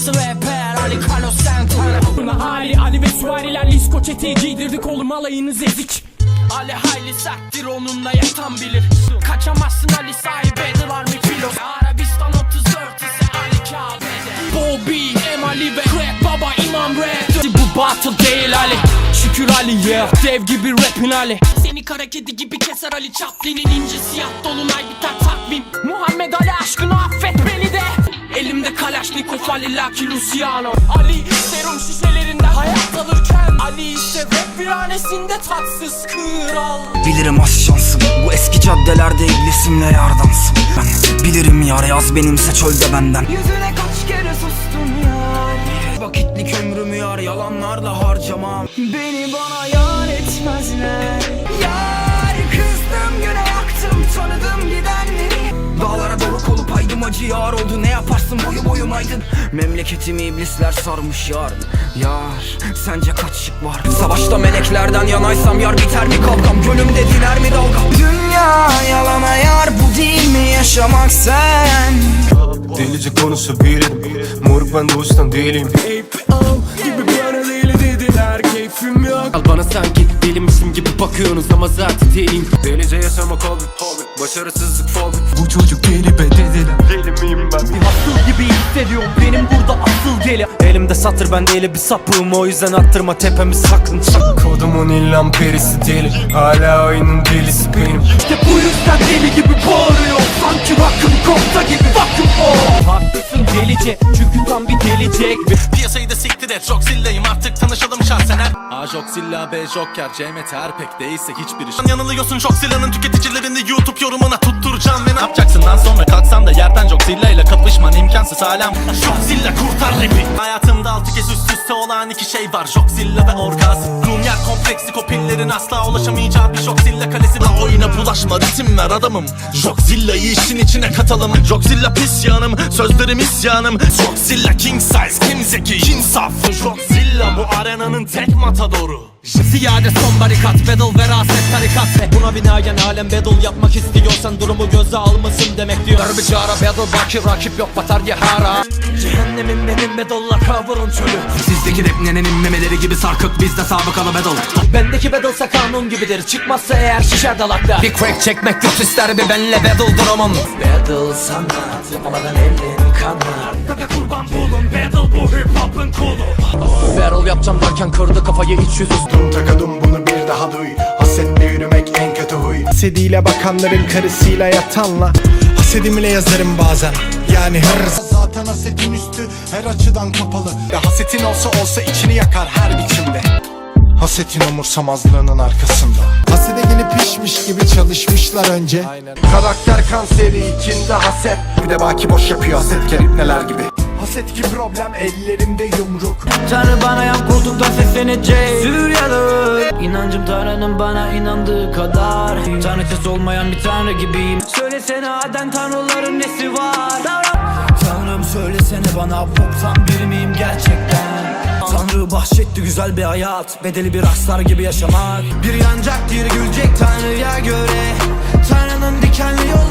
Nasıl rapper Ali Carlos Santana? Buna hali Ali ve süvariler Lisko çeteyi giydirdik oğlum alayınız ezik. Ali hayli serttir onunla yatan bilir. Kaçamazsın Ali sahibi Army Filos Arabistan 34 ise Ali Kabe'de. Bobby, Em Ali ve Crack Baba İmam Rap. Bu battle değil Ali. Şükür Ali yeah. Dev gibi rapin Ali Seni kara kedi gibi keser Ali Chaplin'in ince siyah dolunay biter takvim. Muhammed Ali aşkına affet beni Elimde Kalaşnikov Ali Lucky Luciano. Ali serum şişelerinde hayat alırken. Ali ise rap viranesinde tatsız kral. Bilirim az şansım Bu eski caddelerde iblisimle yardansın. Ben bilirim yar yaz benimse çölde benden. Yüzüne kaç kere sustum ya? Vakitlik ömrümü yar yalanlarla harcamam. Beni bana yar etmezler aydın Memleketimi iblisler sarmış yar. Yar sence kaç şık var? Savaşta meleklerden yanaysam yar biter mi kavgam? Gölümde diner mi dalga? Dünya yalana yar bu değil mi yaşamak sen? Delice konuşabilirim Moruk ben doğuştan değilim. Gibi bana Al bana sanki delimişim gibi bakıyorsunuz ama zaten değilim Delice yaşamak hobi Başarısızlık fobi. Bu çocuk deli be dediler Deli miyim ben? Asıl gibi hissediyorum. Benim burada asıl deli. Elimde satır ben de eli bir sapığım. O yüzden attırma tepemi sakın çak Kodumun illan perisi deli. Hala oyunun delisi benim. İşte bu yüzden deli gibi bağırıyor. Sanki rock'ın kopta gibi delice. Çünkü tam bir delicek Piyasayı da siktir et Joxilla'yım artık tanışalım şahsen. Her A Joxilla B Joker C Mete Erpek değilse hiçbiri Sen yanılıyorsun Joxilla'nın tüketicilerini YouTube yorumuna tutturacağım ve ne yapacaksın lan sonra? Kalksan da yerden Joxilla ile kapışman imkansız alem Joxilla kurtar rapi Hayatımda altı kez üst üste olan iki şey var. Joxilla ve orgazm Rum yer kompleksi kopillerin asla ulaşamayacağı bir Joxilla kalesi La oyuna bulaşma ritim ver adamım. Joxilla'yı işin içine katalım. Joxilla pis yanım sözlerim isyanım. Joxilla king size kim zeki kim saf Joxilla bu arenanın tek matadoru Ziyade son barikat Battle veraset tarikat. Buna binaen alem battle yapmak istiyorsan Durumu göze almasın demek diyor. Darbe çağıra battle baki rakip yok batar ya hara Cehennemin benim battle'la kavurun çölü Sizdeki rap nenenin memeleri gibi sarkık. Bizde sabıkalı battle Bendeki battle'sa kanun gibidir. Çıkmazsa eğer şişer dalakta. Bir crack çekmek kötü ister bir benle battle duramam. Battle sanat yapamadan ellerin kanar. Kurban bulun battle bu hip hop'un kulu. Battle yapacağım derken kırdı kafayı iç yüzü. Dum takadum bunu bir daha duy. Hasetle yürümek en kötü huy. Hasediyle bakanların karısıyla yatanla Hasedimle yazarım bazen. Yani hır Zaten hasetin üstü her açıdan kapalı. Ya hasetin olsa olsa içini yakar her biçimde. Hasetin umursamazlığının arkasında. Hasede gelip pişmiş gibi çalışmışlar önce. Karakter kanseri içinde haset. Bir de baki boş yapıyor haset. Kerip neler gibi Haset ki problem ellerimde yumruk. Tanrı bana yan koltuktan seslenecek. Suriyeli İnancım Tanrı'nın bana inandığı kadar. Tanrıçası olmayan bir tanrı gibiyim. Söylesene Aden tanrıların nesi var? Tanrım söylesene bana poptan biri miyim gerçekten? Tanrı bahşetti güzel bir hayat Bedeli bir rockstar gibi yaşamak. Bir yanacak diğeri gülecek Tanrı'ya göre. Tanrı'nın dikenli yollarında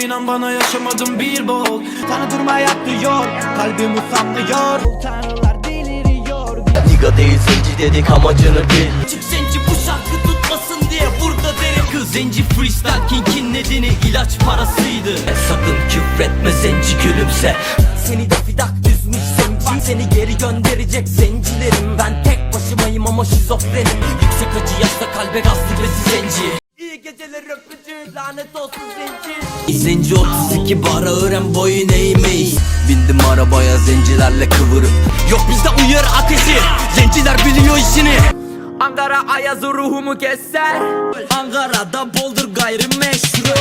Tanrım inan bana yaşamadım bir bol. Tanrı durma yapıyor Kalbim usanmıyor Tanrılar deliriyor. Niga değil zenci dedik amacını bil. Çık zenci bu şarkı tutmasın diye burada derim Kız. Zenci freestyle king'in nedeni ilaç parasıydı. E, Sakın küfretme zenci gülümse. Seni de fidak düzmüş zenci. Seni geri gönderecek zencilerim. Ben tek başımayım ama şizofrenim. Yüksek acı yazsa kalbe gaz libresi zenci geceler öpücü lanet olsun zenci Zenci 32 bara öğren boyun eğmeyiz Bindim arabaya zencilerle kıvırıp. Yok bizde uyarı ateşi. Zenciler biliyor işini. Ankara ayazı ruhumu keser. Ankara'da boldur gayrimeşru.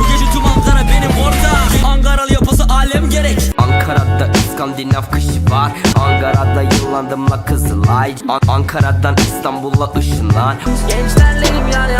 Bu gece tüm Ankara benim orada Ankaralı yapası alem gerek. Ankara'da İskandinav kışı var. Ankara'da yıllandım la Kızılay. An- Ankara'dan İstanbul'a ışınlan. Gençlerlerim yani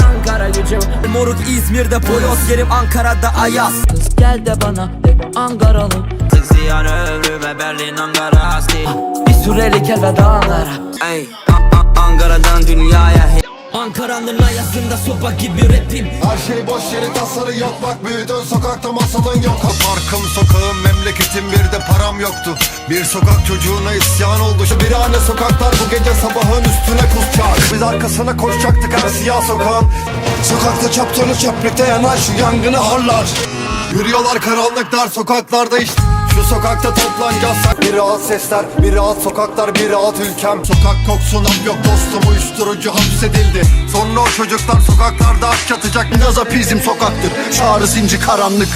gücüm Moruk İzmir'de polos yerim Ankara'da ayaz. Gel de bana de Ankaralı Sık ziyan ömrüme Berlin Ankara stil Bir süreli elvedalara Ey, A- A- Ankara'dan dünyaya Ankara'nın ayasında sopa gibi rapim. Her şey boş yeri tasarı yok. Bak büyüdün sokakta masalın yok. Parkım sokağım memleketim bir de param yoktu. Bir sokak çocuğuna isyan oldu. Şu birane sokaklar bu gece sabahın üstüne kusacak Biz arkasına koşacaktık her siyah sokağın. Sokakta çaptonu çöplükte yanar şu yangını harlar. Yürüyorlar karanlık dar sokaklarda işte şu sokakta toplanacağız Bir rahat sesler, bir rahat sokaklar, bir rahat ülkem. Sokak koksunam yok dostum uyuşturucu hapsedildi. Sonra o çocuklar sokaklarda aç yatacak. Gazapizm sokaktır, çağrı zinci karanlık